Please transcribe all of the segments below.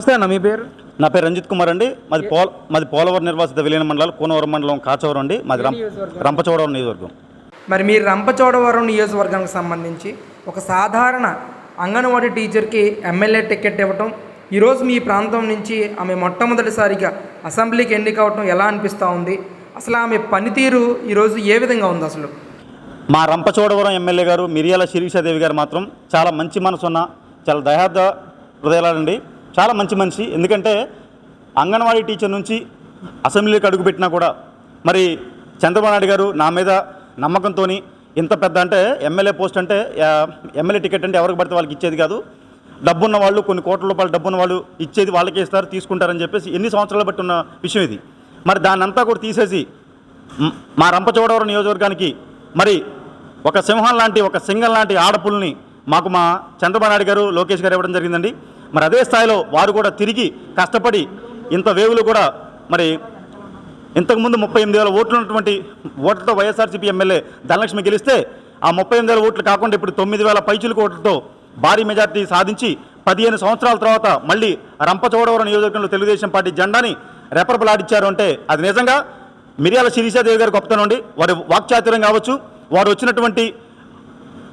నమస్తే అన్న మీ పేరు? నా పేరు రంజిత్ కుమార్ అండి. మాది పోల మాది పోలవరం నిర్వాసిత విలీన మండలం కూనవరం మండలం కాచవరం అండి. మాది రం రంపచోడవరం నియోజకవర్గం. మరి మీరు రంపచోడవరం నియోజకవర్గానికి సంబంధించి ఒక సాధారణ అంగన్వాడీ టీచర్కి ఎమ్మెల్యే టికెట్ ఇవ్వటం ఈరోజు మీ ప్రాంతం నుంచి ఆమె మొట్టమొదటిసారిగా అసెంబ్లీకి ఎన్నికవటం ఎలా అనిపిస్తూ ఉంది? అసలు ఆమె పనితీరు ఈరోజు ఏ విధంగా ఉంది అసలు? మా రంపచోడవరం ఎమ్మెల్యే గారు మిరియాల శిరీషాదేవి గారు మాత్రం చాలా మంచి మనసు ఉన్న చాలా దయార్థ హృదయాలండి. చాలా మంచి మనిషి. ఎందుకంటే అంగన్వాడీ టీచర్ నుంచి అసెంబ్లీకి అడుగుపెట్టినా కూడా మరి చంద్రబాబు నాయుడు గారు నా మీద నమ్మకంతో ఇంత పెద్ద అంటే ఎమ్మెల్యే పోస్ట్ అంటే ఎమ్మెల్యే టికెట్ అంటే ఎవరికి పడితే వాళ్ళకి ఇచ్చేది కాదు. డబ్బున్న వాళ్ళు కొన్ని కోట్ల రూపాయలు డబ్బున్న వాళ్ళు ఇచ్చేది వాళ్ళకే ఇస్తారు తీసుకుంటారని చెప్పేసి ఎన్ని సంవత్సరాలు బట్టి ఉన్న విషయం ఇది. మరి దాన్ని అంతా కూడా తీసేసి మా రంపచోడవరం నియోజకవర్గానికి మరి ఒక సింహం లాంటి ఒక సింగం లాంటి ఆడపుల్ని మాకు మా చంద్రబాబు నాయుడు గారు లోకేష్ గారు ఇవ్వడం జరిగిందండి. మరి అదే స్థాయిలో వారు కూడా తిరిగి కష్టపడి ఇంత వేవులు కూడా మరి ఇంతకుముందు ముప్పై ఎనిమిది వేల ఓట్లు ఉన్నటువంటి ఓట్లతో వైఎస్ఆర్సీపీ ఎమ్మెల్యే ధనలక్ష్మి గెలిస్తే ఆ ముప్పై ఎనిమిది వేల ఓట్లు కాకుండా ఇప్పుడు తొమ్మిది వేల పైచులకు ఓట్లతో భారీ మెజార్టీ సాధించి పదిహేను సంవత్సరాల తర్వాత మళ్ళీ రంపచోడవరం నియోజకవర్గంలో తెలుగుదేశం పార్టీ జెండాని రెపరెపలాడిచ్చారు అంటే అది నిజంగా మిరియాల శిరీషాదేవి గారి గొప్పతనండి వారి వాక్చాతుర్యం కావచ్చు వారు వచ్చినటువంటి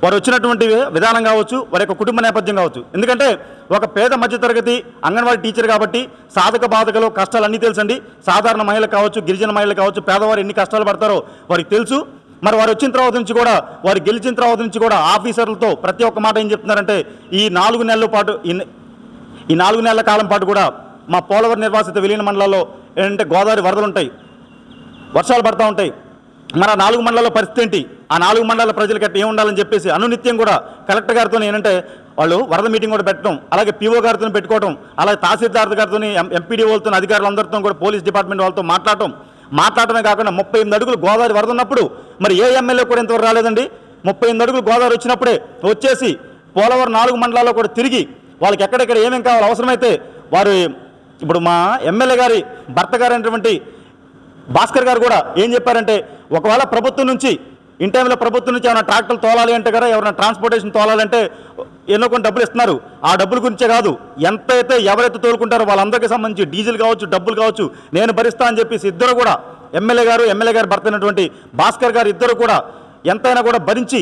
వారు వచ్చినటువంటి విధానం కావచ్చు వారి యొక్క కుటుంబ నేపథ్యం కావచ్చు. ఎందుకంటే ఒక పేద మధ్యతరగతి అంగన్వాడీ టీచర్ కాబట్టి సాధక బాధకలు కష్టాలు అన్నీ తెలుసండి. సాధారణ మహిళలు కావచ్చు గిరిజన మహిళలు కావచ్చు పేదవారు ఎన్ని కష్టాలు పడతారో వారికి తెలుసు. మరి వారు వచ్చిన తర్వాత నుంచి కూడా వారు గెలిచిన తర్వాత నుంచి కూడా ఆఫీసర్లతో ప్రతి ఒక్క మాట ఏం చెప్తున్నారంటే ఈ నాలుగు నెలల పాటు ఈ- ఈ నాలుగు నెలల కాలం పాటు కూడా మా పోలవరం నిర్వాసిత విలీన మండలాల్లో ఏంటంటే గోదావరి వరదలు ఉంటాయి వర్షాలు పడతా ఉంటాయి. మరి ఆ నాలుగు మండలాల పరిస్థితి ఏంటి? ఆ నాలుగు మండలాల ప్రజలకి అట్లా ఏం ఉండాలని చెప్పేసి అనునిత్యం కూడా కలెక్టర్ గారితో ఏంటంటే వాళ్ళు వరద మీటింగ్ కూడా పెట్టడం అలాగే పీఓ గారితో పెట్టుకోవడం అలాగే తహసీల్దార్ గారితో ఎంపీడీఓలతో అధికారులందరితో కూడా పోలీస్ డిపార్ట్మెంట్ వాళ్ళతో మాట్లాడటం. మాట్లాడటమే కాకుండా ముప్పై ఎనిమిది అడుగులు గోదావరి వరద ఉన్నప్పుడు మరి ఏ ఎమ్మెల్యే కూడా ఇంతవరకు రాలేదండి? ముప్పై ఎనిమిది అడుగులు గోదావరి వచ్చినప్పుడే వచ్చేసి పోలవరం నాలుగు మండలాల్లో కూడా తిరిగి వాళ్ళకి ఎక్కడెక్కడ ఏమేమి కావాలో అవసరమైతే వారు ఇప్పుడు మా ఎమ్మెల్యే గారి భర్త గారైనటువంటి భాస్కర్ గారు కూడా ఏం చెప్పారంటే ఒకవేళ ప్రభుత్వం నుంచి ఇన్ టైంలో ప్రభుత్వం నుంచి ఏమైనా ట్రాక్టర్లు తోలాలి అంటే కదా ఎవరైనా ట్రాన్స్పోర్టేషన్ తోలాలంటే ఎన్నో కొన్ని డబ్బులు ఇస్తున్నారు. ఆ డబ్బుల గురించే కాదు ఎంత అయితే ఎవరైతే తోలుకుంటారో వాళ్ళందరికీ సంబంధించి డీజిల్ కావచ్చు డబ్బులు కావచ్చు నేను భరిస్తా అని చెప్పేసి ఇద్దరు కూడా ఎమ్మెల్యే గారు ఎమ్మెల్యే గారు భర్తైనటువంటి భాస్కర్ గారు ఇద్దరు కూడా ఎంతైనా కూడా భరించి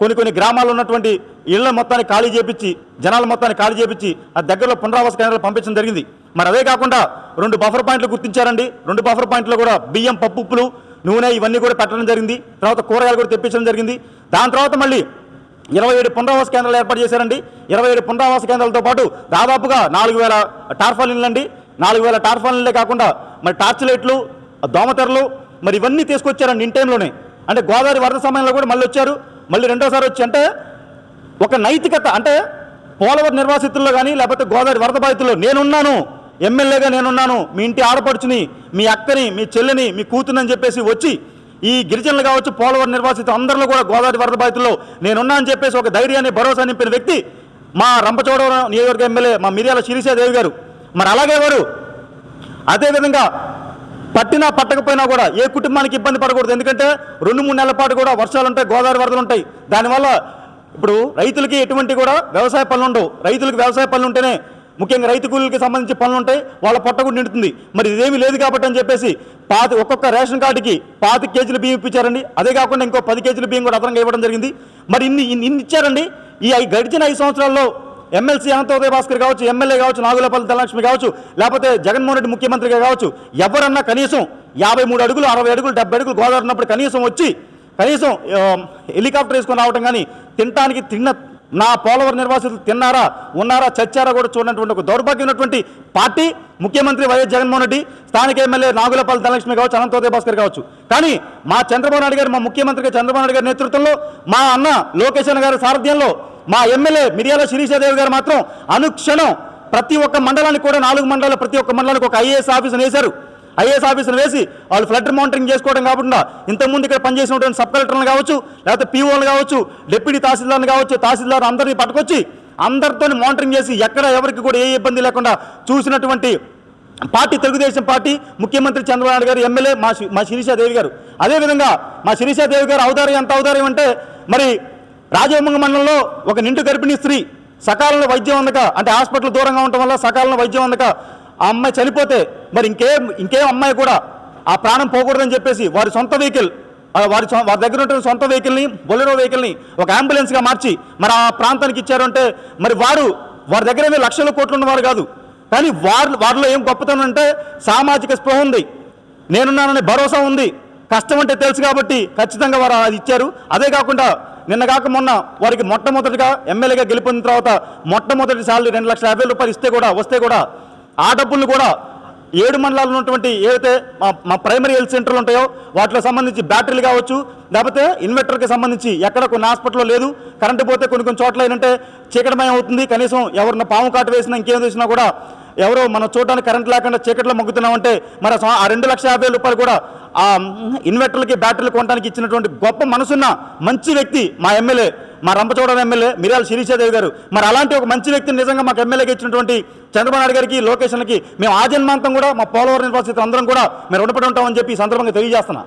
కొన్ని కొన్ని గ్రామాల్లో ఉన్నటువంటి ఇళ్ళ మొత్తాన్ని ఖాళీ చేపించి జనాల మొత్తాన్ని ఖాళీ చేపించి ఆ దగ్గరలో పునరావాస కేంద్రాలు పంపించడం జరిగింది. మరి అదే కాకుండా రెండు బఫర్ పాయింట్లు గుర్తించారండి. రెండు బఫర్ పాయింట్లు కూడా బియ్యం పప్పు ఉప్పులు నూనె ఇవన్నీ కూడా పెట్టడం జరిగింది. తర్వాత కూరగాయలు కూడా తెప్పించడం జరిగింది. దాని తర్వాత మళ్ళీ ఇరవై ఏడు పునరావాస కేంద్రాలు ఏర్పాటు చేశారండి. ఇరవై ఏడు పునరావాస కేంద్రాలతో పాటు దాదాపుగా నాలుగు వేల టార్ఫాలిన్లు అండి నాలుగు వేల టార్ఫాలిన్లే కాకుండా మరి టార్చ్ లైట్లు దోమతెరలు మరి ఇవన్నీ తీసుకొచ్చారండి ఇన్ టైంలోనే. అంటే గోదావరి వరద సమయంలో కూడా మళ్ళీ వచ్చారు. మళ్ళీ రెండోసారి వచ్చి అంటే ఒక నైతికత అంటే పోలవరం నిర్వాసితుల్లో కానీ లేకపోతే గోదావరి వరద బాధితుల్లో నేనున్నాను ఎమ్మెల్యేగా నేనున్నాను మీ ఇంటి ఆడపడుచుని మీ అక్కని మీ చెల్లిని మీ కూతురుని చెప్పేసి వచ్చి ఈ గిరిజనులు కావచ్చు పోలవరం నిర్వాసితులు అందరిలో కూడా గోదావరి వరద బాధితుల్లో నేనున్నా అని చెప్పేసి ఒక ధైర్యాన్ని భరోసా నింపిన వ్యక్తి మా రంపచోడవరం నియోజకవర్గ ఎమ్మెల్యే మా మిర్యాల శిరీషాదేవి గారు. మరి అలాగే వారు అదేవిధంగా పట్టినా పట్టకపోయినా కూడా ఏ కుటుంబానికి ఇబ్బంది పడకూడదు. ఎందుకంటే రెండు మూడు నెలల పాటు కూడా వర్షాలు ఉంటాయి గోదావరి వరదలు ఉంటాయి. దానివల్ల ఇప్పుడు రైతులకి ఎటువంటి కూడా వ్యవసాయ పనులు ఉండవు. రైతులకు వ్యవసాయ పనులు ఉంటేనే ముఖ్యంగా రైతు కూలీలకి సంబంధించి పనులు ఉంటాయి. వాళ్ళ పొట్ట కూడా నిండుతుంది. మరి ఇదేమీ లేదు కాబట్టి అని చెప్పేసి పాతి ఒక్కొక్క రేషన్ కార్డుకి పాతి కేజీలు బియ్యం ఇప్పించారండి. అదే కాకుండా ఇంకో పది కేజీలు బియ్యం కూడా అదనంగా ఇవ్వడం జరిగింది. మరి ఇన్ని ఇన్ని ఇచ్చారండి. ఈ గడిచిన ఐదు సంవత్సరాల్లో ఎమ్మెల్సీ అనంతోదయ భాస్కర్ కావచ్చు ఎమ్మెల్యే కావచ్చు నాగులపల్లి ధనలక్ష్మి కావచ్చు లేకపోతే జగన్మోహన్ రెడ్డి ముఖ్యమంత్రిగా కావచ్చు ఎవరన్నా కనీసం యాభై మూడు అడుగులు అరవై అడుగులు డెబ్బై అడుగులు గోదావరి ఉన్నప్పుడు కనీసం వచ్చి కనీసం హెలికాప్టర్ వేసుకొని రావడం కానీ తినటానికి తిన్న నా పోలవరం నిర్వాసితులు తిన్నారా ఉన్నారా చచ్చారా కూడా చూడనటువంటి ఒక దౌర్భాగ్యమైనటువంటి పార్టీ ముఖ్యమంత్రి వైఎస్ జగన్మోహన్ రెడ్డి స్థానిక ఎమ్మెల్యే నాగులపల్లి ధనలక్ష్మి కావచ్చు అనంతోదయ భాస్కర్ కావచ్చు. కానీ మా చంద్రబాబు నాయుడు గారు మా ముఖ్యమంత్రిగా చంద్రబాబు నాయుడు గారి నేతృత్వంలో మా అన్న లోకేష్ గారి సారథ్యంలో మా ఎమ్మెల్యే మిరియాల శిరీషాదేవి గారు మాత్రం అనుక్షణం ప్రతి ఒక్క మండలానికి కూడా నాలుగు మండలాలు ప్రతి ఒక్క మండలానికి ఒక ఐఏఎస్ ఆఫీసును వేశారు. ఐఏఎస్ ఆఫీసును వేసి వాళ్ళు ఫ్లడ్ మానిటరింగ్ చేసుకోవడం కాకుండా ఇంతకుముందు ఇక్కడ పనిచేసినటువంటి సబ్ కలెక్టర్లు కావచ్చు లేకపోతే పీఓలు కావచ్చు డిప్యూటీ తహసీల్దార్ని కావచ్చు తహసీల్దార్ అందరినీ పట్టుకొచ్చి అందరితో మానిటరింగ్ చేసి ఎక్కడ ఎవరికి కూడా ఏ ఇబ్బంది లేకుండా చూసినటువంటి పార్టీ తెలుగుదేశం పార్టీ ముఖ్యమంత్రి చంద్రబాబు గారు ఎమ్మెల్యే మా మా శిరీషాదేవి గారు. అదేవిధంగా మా శిరీషాదేవి గారు ఔదార్యం ఎంత ఔదార్యం అంటే మరి రాజవమ్మ మండలంలో ఒక నిండు గర్భిణీ స్త్రీ సకాలంలో వైద్యం అందక అంటే హాస్పిటల్ దూరంగా ఉండటం వల్ల సకాలంలో వైద్యం అందక ఆ అమ్మాయి చనిపోతే మరి ఇంకేం ఇంకేం అమ్మాయి కూడా ఆ ప్రాణం పోకూడదని చెప్పేసి వారి సొంత వెహికల్ వారి వారి దగ్గర ఉన్న సొంత వెహికల్ని బొలెరో వెహికల్ని ఒక అంబులెన్స్గా మార్చి మరి ఆ ప్రాంతానికి ఇచ్చారంటే మరి వారు వారి దగ్గర ఏమీ లక్షల కోట్లు ఉన్నవారు కాదు. కానీ వారు వారిలో ఏం గొప్పతనం అంటే సామాజిక స్పృహ ఉంది. నేనున్నాననే భరోసా ఉంది. కష్టం అంటే తెలుసు కాబట్టి ఖచ్చితంగా వారు అది ఇచ్చారు. అదే కాకుండా నిన్న కాక మొన్న వారికి మొట్టమొదటిగా ఎమ్మెల్యేగా గెలిపిన తర్వాత మొట్టమొదటి సార్లు రెండు లక్షల యాభై రూపాయలు ఇస్తే కూడా వస్తే కూడా ఆ డబ్బులు కూడా ఏడు మండలాలు ఉన్నటువంటి ఏవైతే మా మా ప్రైమరీ హెల్త్ సెంటర్లు ఉంటాయో వాటిలో సంబంధించి బ్యాటరీలు కావచ్చు లేకపోతే ఇన్వర్టర్కి సంబంధించి ఎక్కడ కొన్ని హాస్పిటల్లో లేదు కరెంటు పోతే కొన్ని కొన్ని చోట్ల ఏంటంటే చీకటమయం అవుతుంది కనీసం ఎవరిన పాము కాటు వేసినా ఇంకేం చేసినా కూడా ఎవరో మనం చూడడానికి కరెంట్ లేకుండా చీకట్లో మొగ్గుతున్నామంటే మరి ఆ ఆ రెండు లక్షల యాభై రూపాయలు కూడా ఆ ఇన్వర్టర్లకి బ్యాటరీలు కొనడానికి ఇచ్చినటువంటి గొప్ప మనసున్న మంచి వ్యక్తి మా ఎమ్మెల్యే మా రంపచోడవరం ఎమ్మెల్యే మిర్యాల శిరీషాదేవి గారు. మరి అలాంటి ఒక మంచి వ్యక్తిని నిజంగా మాకు ఎమ్మెల్యేగా ఇచ్చినటువంటి చంద్రబాబు నాయుడు గారికి లోకేషన్కి మేము ఆజన్మాంతం కూడా మా పోలవరం నిర్వాసితులు అందరం కూడా మేము రుణపడి ఉంటామని చెప్పి ఈ సందర్భంగా తెలియజేస్తున్నా.